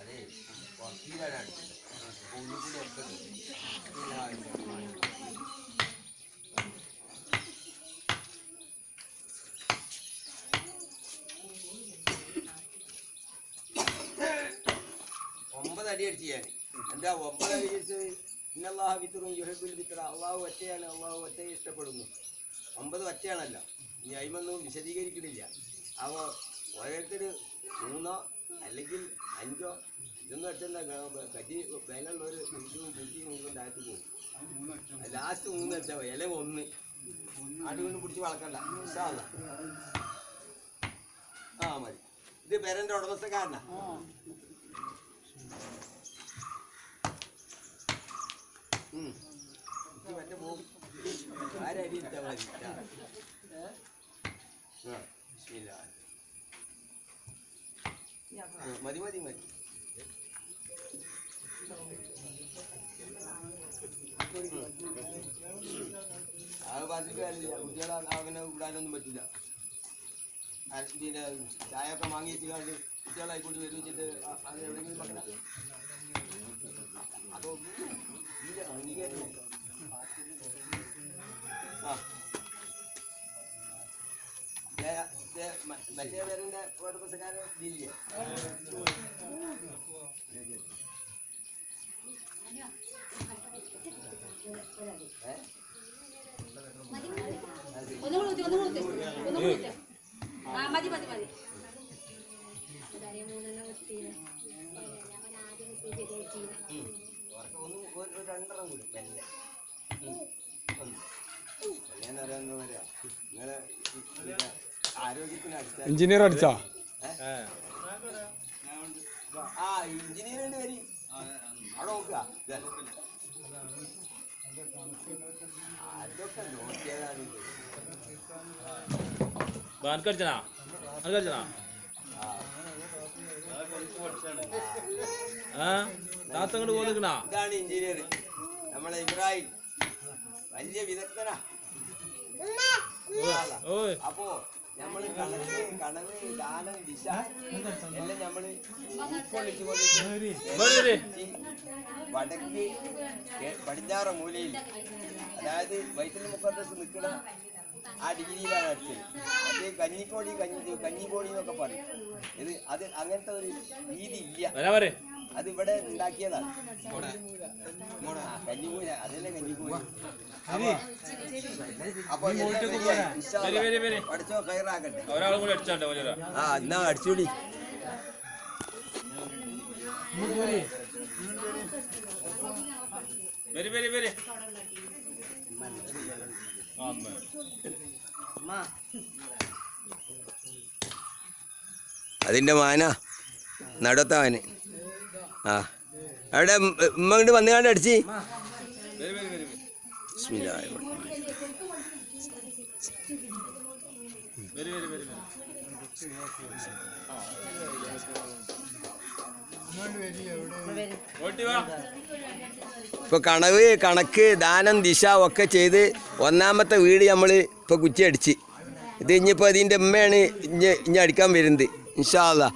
അതെ പുറത്തിലാണ് അടിച്ചത് ഉള്ളിൽ മണം. ഒമ്പത് അടി അടിച്ച്. ഞാൻ എന്താ ഒമ്പത് അടി അടിച്ചത് ഇന്നല്ലാഹ വിത്തറും യുഹബിൽ വിത്ര അള്ളാഹു ഒറ്റയാണ് അള്ളാഹു ഒറ്റയെ ഇഷ്ടപ്പെടുന്നു. ഒമ്പത് ഒറ്റയാണല്ലോ ഇനി അയിമൊന്നും വിശദീകരിക്കുന്നില്ല അപ്പോൾ ഓരോരുത്തർ മൂന്നോ അല്ലെങ്കിൽ അഞ്ചോ ഇതൊന്നും ഒറ്റല്ല കറ്റി വിലയുള്ളവർ കുട്ടിയും കുറ്റിയും കൊണ്ടും താഴ്ത്തി പോകും. ലാസ്റ്റ് മൂന്ന് അച്ഛ മതി. ഇല ഒന്ന്. അതുകൊണ്ട് പിടിച്ച് വളക്കണ്ട. ഇൻഷാ അല്ലാ. ആ മതി. ഇത് പേരന്റെ ഉടമസ്ഥക്കാരനാ? മറ്റേ പോകും ആരടി ഇട്ടാ മതി? ഇട്ടാ. മതി മതി മതി. അത് പറഞ്ഞിട്ട് കാര്യമില്ല. കുട്ടികളെ അങ്ങനെ വിടാനൊന്നും പറ്റില്ല. പിന്നെ ചായ ഒക്കെ വാങ്ങിയിട്ട് വരും വെച്ചിട്ട് അത് എവിടെയെങ്കിലും വെക്കണം അതൊന്നും ഇല്ല അംഗീകരിക്കില്ല ആ ദേ- ദേ മ- മറ്റേ പേരന്റെ കുഴപ്പക്കാരൻ ഇല്ലേ ഏ? ഒന്നും കൂടി ഊത്തി, ഒന്നും കൂടി ഊത്തി, ഒന്നും കൂടി ഊത്തി. ആ മതി മതി മതി രണ്ടെണ്ണം കൂടി മെല്ലെ. ഒന്ന്. ഞാൻ അറിയാവുന്ന പറയാ നിങ്ങളെ എഞ്ചിനീയർ അടിച്ചാ. അനക്കടിച്ചനാ അനക്കടിച്ചനാ ആ. പോന്നിക്കണാ ഇതാണ് എഞ്ചിനീയർ. നമ്മളെ ഇബ്രാഹിം. വലിയ വിദഗ്ധനാ. അപ്പോ നമ്മൾ കണക്ക് കണവ് ദാനം ദിശ എല്ലാം നമ്മൾ. വടക്ക് പടിഞ്ഞാറ മൂലയിൽ അതായത് വൈറ്റിൽ മുഖദ്ദസ് നിൽക്കുന്ന ആ ഡിഗ്രിയിലാണ് അടിച്ചത് അത് കഞ്ഞിക്കോടി കഞ്ഞി കഞ്ഞിക്കോടി എന്നൊക്കെ പറയും. ഇത് അത് അങ്ങനത്തെ ഒരു രീതി ഇല്ല. അത് ഇവിടെ ഉണ്ടാക്കിയതാണ്. കഞ്ഞിക്കൂലി അതല്ലേ കഞ്ഞിക്കൂലി ഒരാളും കൂടി അടിച്ചാട്ടെ ആ എന്നാ അടിച്ചൂടി വരി വരി വരി. അമ്മ. അതിന്റെ മാന. നടത്താവന് ആ. അവിടെ ഉമ്മ കണ്ട് വന്നുകാണ്ട് അടിച്ച് ഇപ്പൊ കണവ് കണക്ക് ദാനം ദിശ ഒക്കെ ചെയ്ത് ഒന്നാമത്തെ വീട് നമ്മൾ ഇപ്പൊ കുറ്റി അടിച്ച് ഇത് ഇനിയിപ്പോ ഇതിന്റെ ഉമ്മയാണ് ഇഞ്ഞ് ഇഞ്ഞ് അടിക്കാൻ വരുന്നത്. ഇൻഷാ അല്ലാ